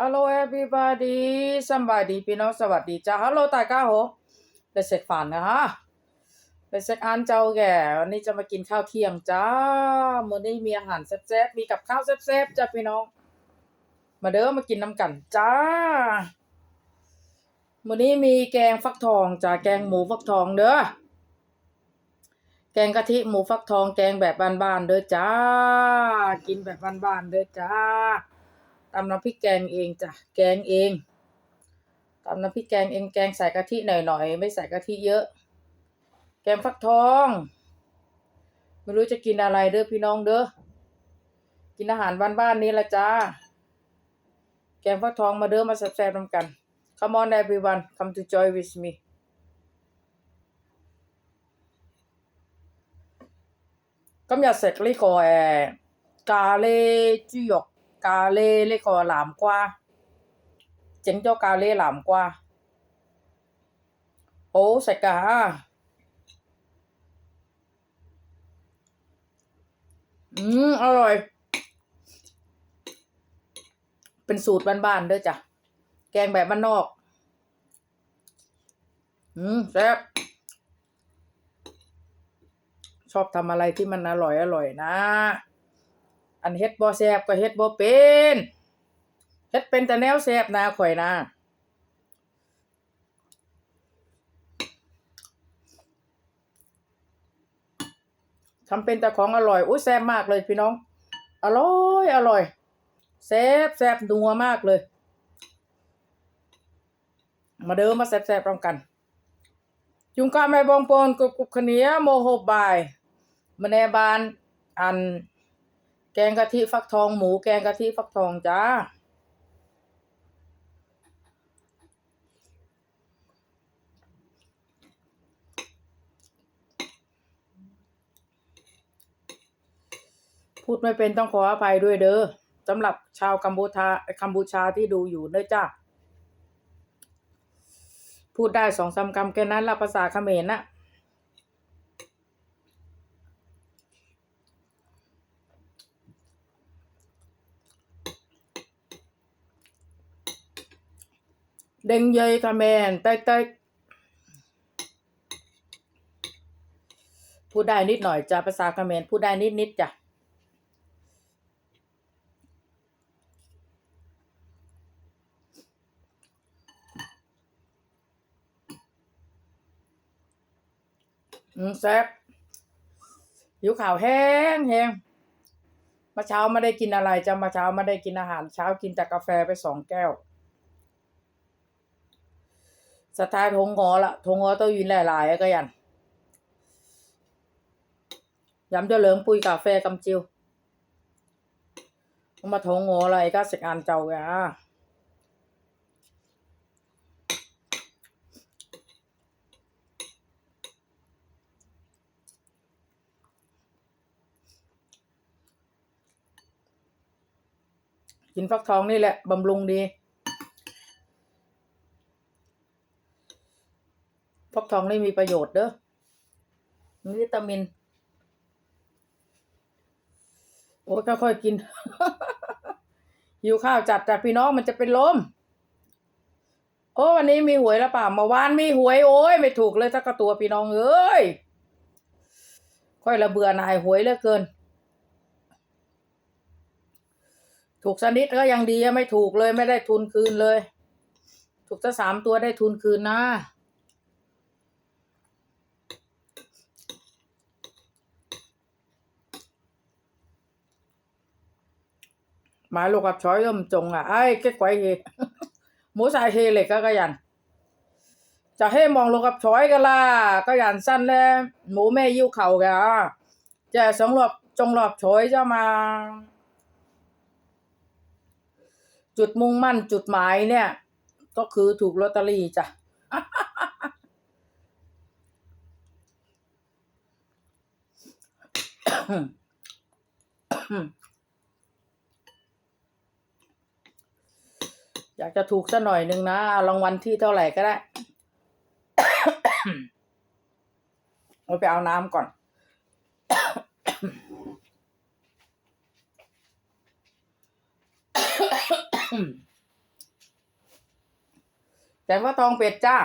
ฮัลโหล everybody สบายดีพี่น้องสวัสดีจ้าฮัลโหลตาก้าโหเป็นเสร็จฝันนะฮะเป็นเสร็จอันเจ้าแก่วันนี้จะมากินข้าวเที่ยงจ้ามื้อนี้มีอาหารแซ่บๆมีกับข้าวแซ่บๆจ้าพี่น้อง มาเด้อมากินน้ำกันจ้ามื้อนี้มีแกงฟักทองจ้าแกงหมูฟักทองเด้อแกงกะทิหมูฟักทองแกงแบบบ้านๆเด้อจ้า กินแบบบ้านๆเด้อจ้าำน้ำพริกแกงเองจ้ะแกงเองตำน้ำพริกแกงเองแกงใส่กะทิหน่อยๆไม่ใส่กะทิเยอะ แกงฟักทอง ไม่รู้จะกินอะไรเด้อพี่น้องเด้อกินอาหารบ้านๆนี้ละจ้า แกงฟักทองมาเด้อมาแซ่บๆนำกัน Come on everyone come to join with me今日食呢个诶咖喱猪肉、 cà lê lê có làm qua tránh cho cà lê làm qua hố sạch อืมอร่อย เป็นสูตรบ้านๆด้วยจ้ะ แกงแบบบ้านนอก อืมแซ่บชอบทำอะไรที่มันอร่อยอร่อยนะ อันเฮ็ดบ่แซ่บก็เฮ็ดบ่เป็นเฮ็ดเป็นแต่แนวแซ่บนะข่อยนะทำเป็นแต่ของอร่อยอุ้ยแซ่บมากเลยพี่น้อง อร่อยอร่อยแซ่บแซ่บนัวมากเลย มาเดิมมาแซ่บแซ่บพร้อมกัน จุงกาแม่บองปนกุบกุบขเนียโมโหบายมาแนบานอัน แกงกะทิฟักทองหมูแกงกะทิฟักทองจ้า พูดไม่เป็นต้องขออภัยด้วยเด้อสำหรับชาวกัมพูชากัมพูชาที่ดูอยู่เด้อจ้าพูดได้สองสามคำแค่นั้นละภาษาเขมรนะ เด้งเยยเขมรใต้ใต้พูดได้นิดหน่อยจ้ะภาษาเมรพูดได้นิดนิดๆจ้ะอืมแซ่บหิวข่าวแห้งแห้งมื่อเช้าไม่ได้กินอะไรจ้ะมื่อเช้าไม่ได้กินอาหาร เช้ากินแต่กาแฟไปสองแก้ว สไตล์ทงหอละทงหอต้องยินหลายๆก็ยันย้ำเจะเหลิงปุยกาแฟกำจิวมาทงหออะไรก็สิกอันเจ้าแกกินฟักทองนี่แหละบำรุงดี ฟัก ทองนี่มีประโยชน์เด้อมีวิตามิน โอ้ยค่อยๆกิน หิวข้าวจัดแต่พี่น้องมันจะเป็นลม โอ้วันนี้มีหวยแล้วเปล่าเมื่อวานมีหวยโอ้ยไม่ถูกเลยสักกระตัวพี่น้องเอ้ย ค่อยระเบื่อหน่ายหวยเหลือเกิน ถูกสนิดก็ยังดีไม่ถูกเลยไม่ได้ทุนคืนเลย ถูกจะสามตัวได้ทุนคืนนะ 买六合彩都唔中啊！唉，激鬼气，冇晒气力噶个人，就希望六合彩噶啦。个人生咧冇咩要求嘅，即系想落中六合彩啫嘛。จุดมุ่งมั่นจุดหมายเนี่ย ก็คือถูกลอตเตอรี่จ้ะ อ อยากจะถูกสักหน่อยหนึ่งนะรางวัลที่เท่าไหร่ก็ได้เอาไปเอาน้ำก่อนแกงฟักทองเป็ดจ้า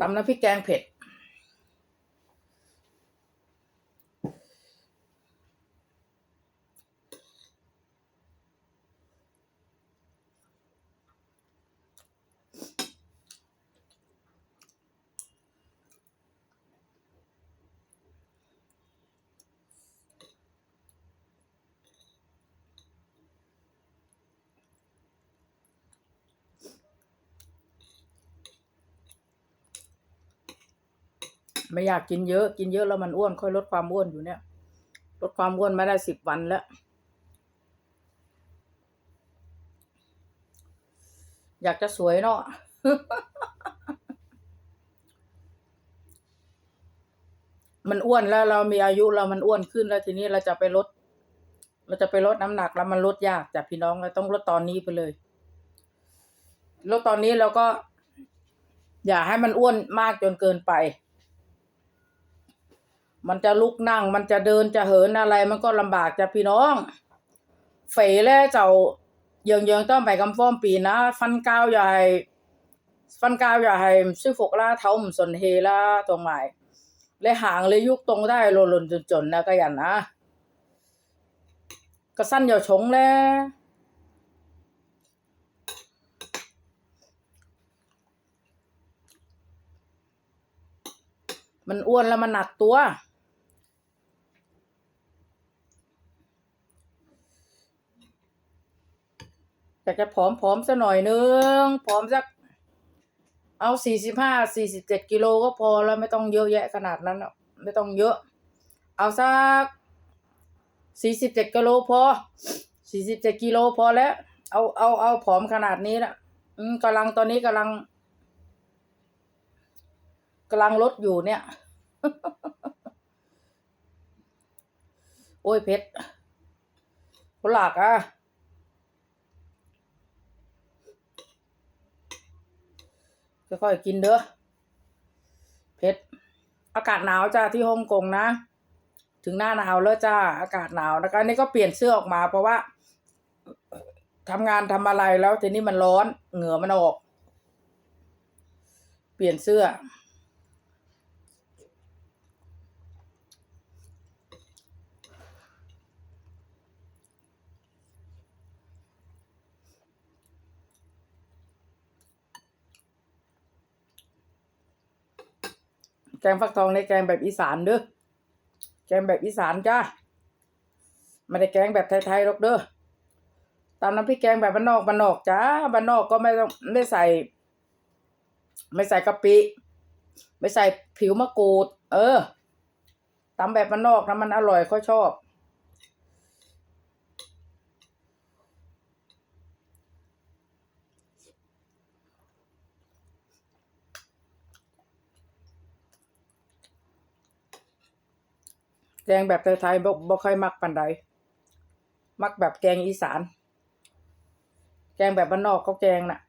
ตำน้ำพริกแกงเผ็ด ไม่อยากกินเยอะ กินเยอะแล้วมันอ้วน ค่อยลดความอ้วนอยู่เนี่ย ลดความอ้วนมาได้สิบวันแล้ว อยากจะสวยเนาะมันอ้วนแล้วเรามีอายุเรามันอ้วนขึ้นแล้วทีนี้เราจะไปลด เราจะไปลดน้ำหนักแล้วมันลดยากจากพี่น้องเราต้องลดตอนนี้ไปเลยลดตอนนี้เราก็ อย่าให้มันอ้วนมากจนเกินไป มันจะลุกนั่ง มันจะเดินจะเหินอะไร มันก็ลำบากจ้ะพี่น้อง เฝแล้วเจ้าเยิงเยิงต้องไปกำฟ้อมปีนะ ฟันก้าวใหญ่ฟันก้าวใหญ่ซื้อฝกล่าเท้าหมสนเฮล่าตรงไหนเลยหางเลยยุกตรงได้โลลนจนๆนะก็ยันนะก็สั้นย่าชงแล้ว มันอ้วนแล้วมันหนักตัว อยาก จะผอมผอมสักหน่อยนึงผอมสัก เอาสี่สิบห้าสี่สิบเจ็ดกิโลก็พอแล้วไม่ต้องเยอะแยะขนาดนั้นหรอกไม่ต้องเยอะ เอาสักสี่สิบเจ็ดกิโลพอสี่สิบเจ็ดกิโลพอแล้ว เอาเอาเอาผอมขนาดนี้นะกำลังตอนนี้กำลังกำลังลดอยู่เนี่ย โอ้ยเพชรหลักอะ ค่อยๆกินเด้อเพชรอากาศหนาวจ้าที่ฮ่องกงนะ ถึงหน้าหนาวแล้วจ้าอากาศหนาวนะคะนี่ก็เปลี่ยนเสื้อออกมา เพราะว่าทำงานทำอะไรแล้วทีนี้มันร้อนเหงื่อมันออก เปลี่ยนเสื้อ แกงฟักทองในแกงแบบอีสานเด้อแกงแบบอีสานจ้าไม่ได้แกงแบบไทยๆหรอกเด้อตามน้ำพริกแกงแบบบ้านนอกบ้านนอกจ้าบ้านนอกก็ไม่ต้องไม่ใส่ ไม่ใส่กะปิ ไม่ใส่ผิวมะกรูด เออตำแบบบ้านนอกนะมันอร่อยเขาชอบ กงแบบไทยๆบ่บ่ค่อยมักปานใดมักแบบแกงอีสาน แกงแบบบ้านนอกเขาแกงน่ะ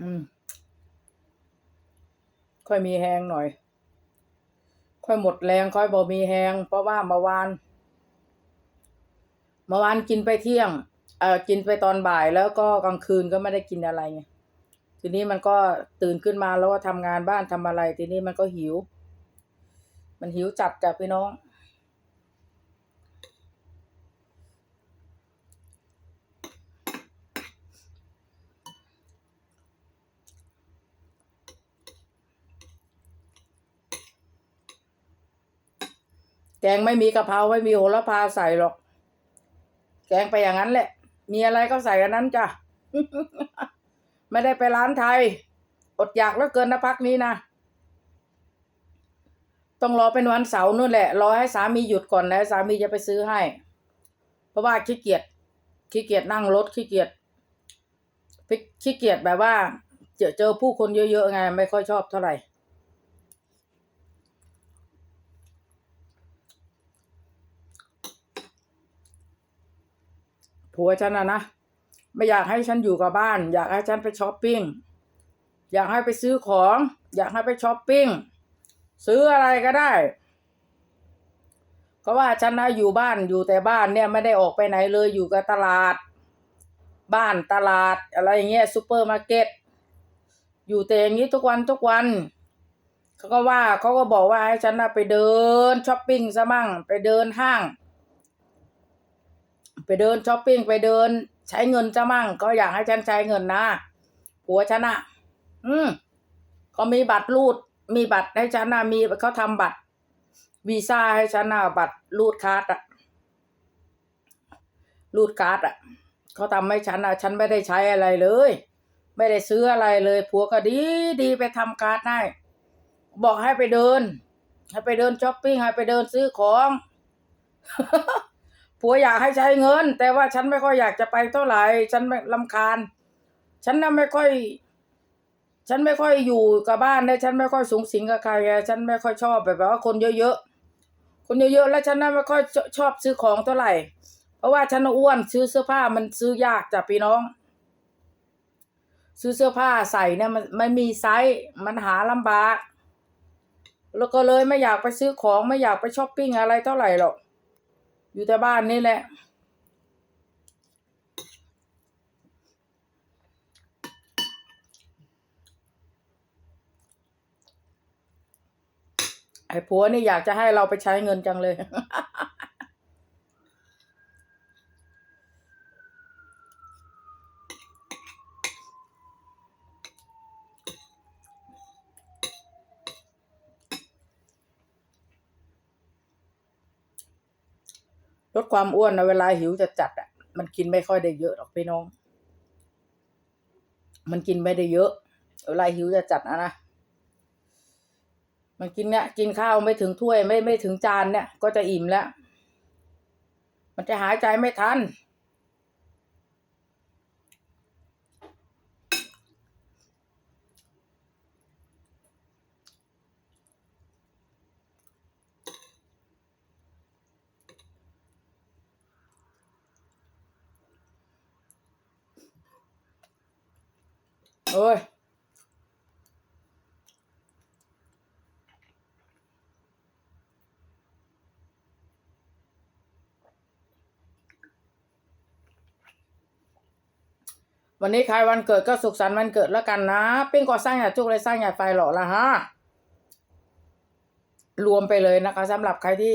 อืม ค่อยมีแหงหน่อย ค่อยหมดแรง ค่อยบ่มีแหงเพราะว่าเมื่อวานเมื่อวานกินไปเที่ยง เออกินไปตอนบ่ายแล้วก็กลางคืนก็ไม่ได้กินอะไรไงทีนี้มันก็ตื่นขึ้นมาแล้วก็ทำงานบ้านทำอะไร ทีนี้มันก็หิว มันหิวจัดจ้ะพี่น้อง แกงไม่มีกะเพราไม่มีโหระพาใส่หรอก แกงไปอย่างนั้นแหละ มีอะไรก็ใส่อันนั้นจ้ะ ไม่ได้ไปร้านไทย อดอยากแล้วเกินนะพักนี้นะต้องรอเป็นวันเสาร์นู่นแหละ รอให้สามีหยุดก่อนแล้วสามีจะไปซื้อให้ เพราะว่าขี้เกียจขี้เกียจนั่งรถขี้เกียจขี้เกียจแบบว่า เจอเจอผู้คนเยอะๆไง ไม่ค่อยชอบเท่าไหร่ ผัวฉันนะนะไม่อยากให้ฉันอยู่กับบ้าน อยากให้ฉันไปช้อปปิ้งอยากให้ไปซื้อของ อยากให้ไปช้อปปิ้งซื้ออะไรก็ได้เพราะว่าฉันนะอยู่บ้านอยู่แต่บ้านเนี่ยไม่ได้ออกไปไหนเลยอยู่กับตลาด บ้านตลาดอะไรอย่างเงี้ยซูเปอร์มาร์เก็ตอยู่แต่อย่างนี้ทุกวันทุกวันเขาก็ว่าเขาก็บอกว่าให้ฉันนะไปเดินช้อปปิ้งซะมั่งไปเดินห้าง ไปเดินช้อปปิ้งไปเดิน ใช้เงินซะมั่ง ก็อยากให้ฉันใช้เงินนะผัวฉันอะอืมเขามีบัตรรูด มีบัตรให้ฉันนะมีเขาทำบัตร วีซ่าให้ฉันนะบัตรรูดการ์ดอะรูดการ์ดอะเขาทำให้ฉันอะฉันไม่ได้ใช้อะไรเลย ไม่ได้ซื้ออะไรเลย ผัวก็ดีดีไปทำการ์ดให้บอกให้ไปเดินให้ไปเดินช้อปปิ้งให้ไปเดินซื้อของ ผัวอยากให้ใช้เงิน แต่ว่าฉันไม่ค่อยอยากจะไปเท่าไหร่ ฉันลำคาญ ฉันน่ะไม่ค่อย ฉันไม่ค่อยอยู่กับบ้านเลยฉันไม่ค่อยสูงสิงกับใครฉันไม่ค่อยชอบแบบว่าคนเยอะๆ คนเยอะๆ แล้วฉันน่ะไม่ค่อยชอบซื้อของเท่าไหร่ เพราะว่าฉันอ้วนซื้อเสื้อผ้ามันซื้อยากจ้ะพี่น้อง ซื้อเสื้อผ้าใส่เนี่ยมันไม่มีไซส์ มันหาลำบาก แล้วก็เลยไม่อยากไปซื้อของไม่อยากไปช้อปปิ้งอะไรเท่าไหร่หรอก อยู่แต่บ้านนี่แหละ ไอ้ผัวนี่อยากจะให้เราไปใช้เงินจังเลย ลด ความอ้วนนะเวลาหิวจะจัดอะมันกินไม่ค่อยได้เยอะหรอกพี่น้อง มันกินไม่ได้เยอะ เวลาหิวจะจัดนะนะ มันกินเนี่ยกินข้าวไม่ถึงถ้วยไม่ไม่ถึงจานเนี่ย ก็จะอิ่มแล้ว มันจะหายใจไม่ทัน อ้ยวันนี้ใครวันเกิดก็สุขสันต์วันเกิดแล้วกันนะ ปิ้งก่อสร้างอย่าจุกเลยสร้างอย่าไฟหล่อละฮะรวมไปเลยนะคะสำหรับใครที่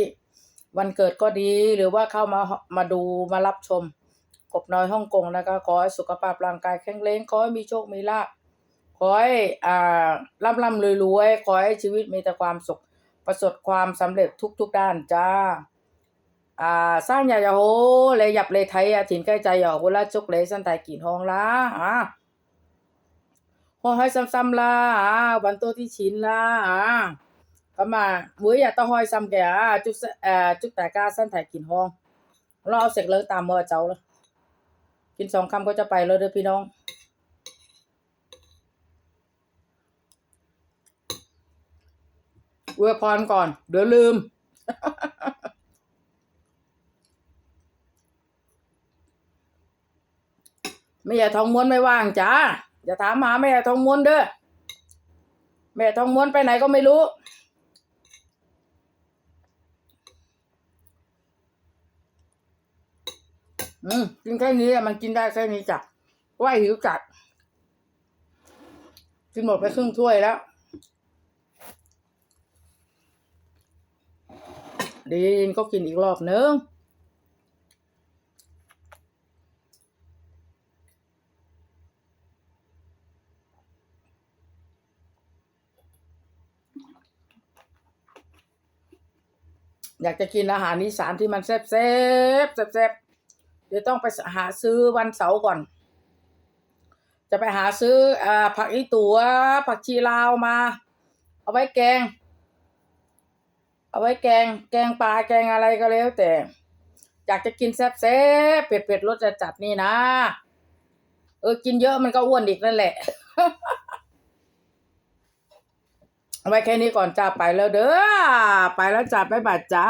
วันเกิดก็ดีหรือว่าเข้ามามาดูมารับชม กบน้อยฮ่องกงนะคะ ขอให้สุขภาพร่างกายแข็งแรงขอให้มีโชคมีลาภขอให้อ่าร่ำร่ำรวยรวยขอให้ชีวิตมีแต่ความสุขประสบความสำเร็จทุก ๆ ด้านจ้าอ่าสร้างอย่าอย่โหเลยหยับเลยไทยอะถิ่นใกล้ใจอย่าโหละจุกเลยสันไตกินห้องละอ่าโหให้ซ้ำๆละอ่าวันโตที่ชินละอ่าก็มามื้ออย่าต้องหอยซ้ำแกอะจุกเอ่อจุกแต่กาสันไตกินห้องเราเอาเสร็จเลยตามเมื่อเจ้าเลย กินสองคำก็จะไปแล้วเด้อพี่น้อง เวอวยพรก่อน เดี๋ยวลืมแม่ใหญ่ทองม้วนไม่ว่างจ้าอย่าถามหาแม่ใหญ่ทองม้วนเด้อแม่ทองม้วนไปไหนก็ไม่รู้ อืมกินแค่นี้มันกินได้แค่นี้จ้ะว่าหิวจัด กินหมดไปครึ่งถ้วยแล้ว ดีนก็กินอีกรอบนึงอยากจะกินอาหารอีสานที่มันแซ่บแซ่บแซ่บแซ่บ เดี๋ยวต้องไปหาซื้อวันเสาร์ก่อน จะไปหาซื้ออ่าผักอีตัวผักชีลาวมา เอาไว้แกง เอาไว้แกง แกงปลาแกงอะไรก็แล้วแต่ อยากจะกินแซ่บแซ่บเผ็ดเผ็ดรสจัดจัดๆนี่นะ เออ กินเยอะมันก็อ้วนอีกนั่นแหละ เอาไว้แค่นี้ก่อนจ้าไปแล้วเด้อ ไปแล้วจ้าบ๊ายบายจ้า